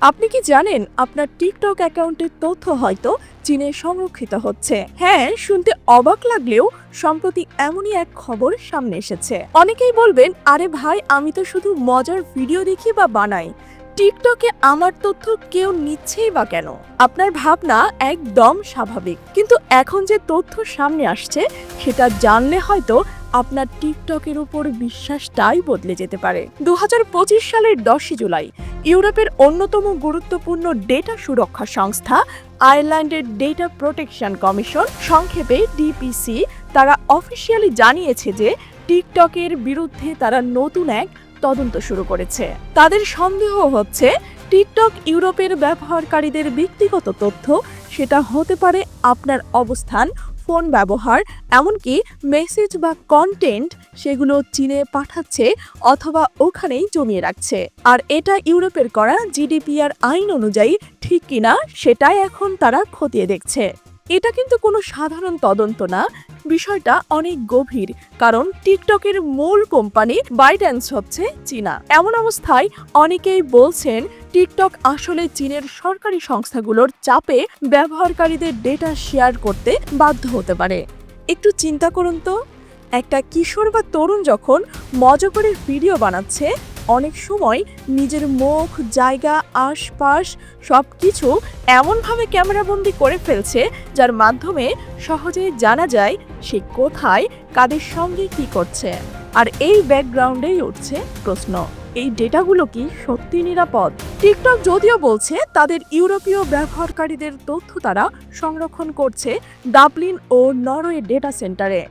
আপনি কি জানেন আপনার টিকটক অ্যাকাউন্টের তথ্য হয়তো চীনে সংরক্ষিত হচ্ছে? হ্যাঁ শুনতে অবাক লাগলেও সম্প্রতি এমনই এক খবর সামনে এসেছে। অনেকেই বলবেন, আরে ভাই, আমি তো শুধু মজার ভিডিও দেখি বা বানাই। টিকটকে আমার তথ্য কেউ নিচ্ছেই বা কেন? আপনার ভাবনা একদম স্বাভাবিক। কিন্তু এখন যে তথ্য সামনে আসছে, সেটা জানলে হয়তো আপনার টিকটকের উপর বিশ্বাসটাই বদলে যেতে পারে। দু হাজার পঁচিশ সালের দশই জুলাই ইউরোপের অন্যতম গুরুত্বপূর্ণ ডেটা সুরক্ষা সংস্থা, আয়ারল্যান্ডের ডেটা প্রোটেকশন কমিশন, সংক্ষেপে ডিপিসি, তারা অফিসিয়ালি জানিয়েছে যে টিকটকের বিরুদ্ধে তারা নতুন এক তদন্ত শুরু করেছে। তাদের সন্দেহ হচ্ছে, টিকটক ইউরোপের ব্যবহারকারীদের ব্যক্তিগত তথ্য, সেটা হতে পারে আপনার অবস্থান ফোন ব্যবহার, এমনকি মেসেজ বা কন্টেন্ট সেগুলো চীনে পাঠাচ্ছে অথবা ওখানেই জমিয়ে রাখছে। আর এটা ইউরোপের করা জিডিপিআর আইন অনুযায়ী ঠিক কিনা, সেটাই এখন তারা খতিয়ে দেখছে। এটা কিন্তু কোনো সাধারণ তদন্ত না। বিষয়টা অনেক গভীর, কারণ টিকটকের মূল কোম্পানি বাইড্যান্স হচ্ছে চীনা। এমন অবস্থায় অনেকেই বলছেন, টিকটক আসলে চীনের সরকারি সংস্থাগুলোর চাপে ব্যবহারকারীদের ডেটা শেয়ার করতে বাধ্য হতে পারে। একটু চিন্তা করুন তো। একটা কিশোর বা তরুণ যখন মজা করে ভিডিও বানাচ্ছে অনেক সময় নিজের মুখ, জায়গা, আশপাশ সব কিছু এমনভাবে ক্যামেরাবন্দি করে ফেলছে, যার মাধ্যমে সহজে জানা যায় সে কোথায়, কাদের সঙ্গে কি করছে। আর এই ব্যাকগ্রাউন্ডেই উঠছে প্রশ্ন, এই ডেটাগুলো কি সত্যি নিরাপদ? টিকটক যদিও বলছে তাদের ইউরোপীয় ব্যবহারকারীদের তথ্য তারা সংরক্ষণ করছে ডাবলিন ও নরওয়ে ডেটা সেন্টারে।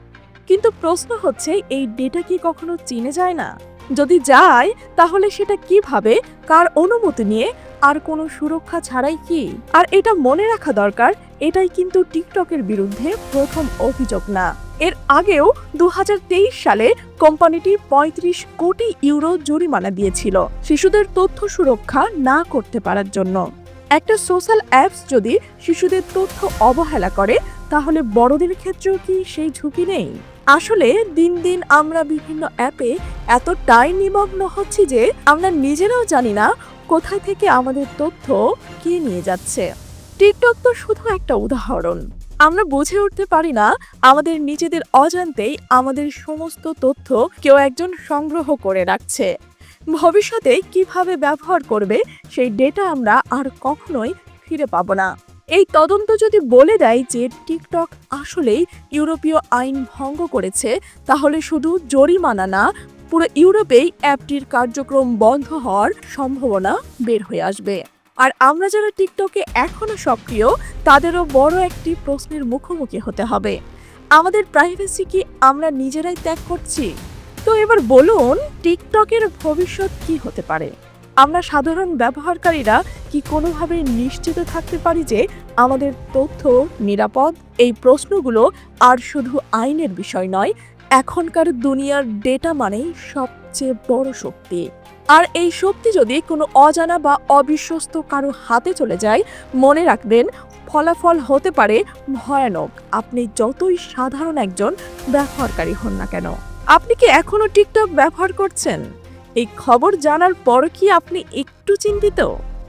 কিন্তু প্রশ্ন হচ্ছে, এই ডেটা কি কখনো চিনে যায় না? যদি যায়, তাহলে সেটা কীভাবে, কার অনুমতি নিয়ে, আর কোনো সুরক্ষা ছাড়াই কি? আর এটা মনে রাখা দরকার, এটাই কিন্তু টিকটকের বিরুদ্ধে প্রথম অভিযোগ না। এর আগেও দু হাজার তেইশ সালে কোম্পানিটি ৩৫ কোটি ইউরো জরিমানা দিয়েছিল শিশুদের তথ্য সুরক্ষা না করতে পারার জন্য। একটা সোশ্যাল অ্যাপস যদি শিশুদের তথ্য অবহেলা করে, তাহলে বড়দের ক্ষেত্রেও কি সেই ঝুঁকি নেই? আসলে দিন দিন আমরা বিভিন্ন অ্যাপে এতটাই নিমগ্ন হচ্ছি যে আমরা নিজেরাও জানি না কোথায় থেকে আমাদের তথ্য কে নিয়ে যাচ্ছে। টিকটক তো শুধু একটা উদাহরণ। আমরা বুঝে উঠতে পারি না আমাদের নিজেদের অজান্তেই আমাদের সমস্ত তথ্য কেউ একজন সংগ্রহ করে রাখছে। ভবিষ্যতে কীভাবে ব্যবহার করবে সেই ডেটা আমরা আর কখনোই ফিরে পাবো না। এই তদন্ত যদি বলে দেয় যে টিকটক আসলেই ইউরোপীয় আইন ভঙ্গ করেছে, তাহলে শুধু জরিমানা না, পুরো ইউরোপেই অ্যাপটির কার্যক্রম বন্ধ হওয়ার সম্ভাবনা বের হয়ে আসবে। আর আমরা যারা টিকটকে এখনও সক্রিয়, তাদেরও বড় একটি প্রশ্নের মুখোমুখি হতে হবে। আমাদের প্রাইভেসি কি আমরা নিজেরাই ত্যাগ করছি? তো এবার বলুন, টিকটকের ভবিষ্যৎ কি হতে পারে? আমরা সাধারণ ব্যবহারকারীরা কি কোনোভাবে নিশ্চিত থাকতে পারি যে আমাদের তথ্য নিরাপদ? এই প্রশ্নগুলো আর শুধু আইনের বিষয় নয়, এখনকার দুনিয়ার ডেটা মানেই সবচেয়ে বড় শক্তি। আর এই শক্তি যদি কোনো অজানা বা অবিশ্বস্ত কারও হাতে চলে যায়, মনে রাখবেন ফলাফল হতে পারে ভয়ানক। আপনি যতই সাধারণ একজন ব্যবহারকারী হন না কেন। আপনি কি এখনও টিকটক ব্যবহার করছেন? এই খবর জানার পর কি আপনি একটু চিন্তিত?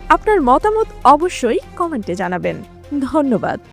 আপনার মতামত অবশ্যই কমেন্টে জানাবেন। ধন্যবাদ।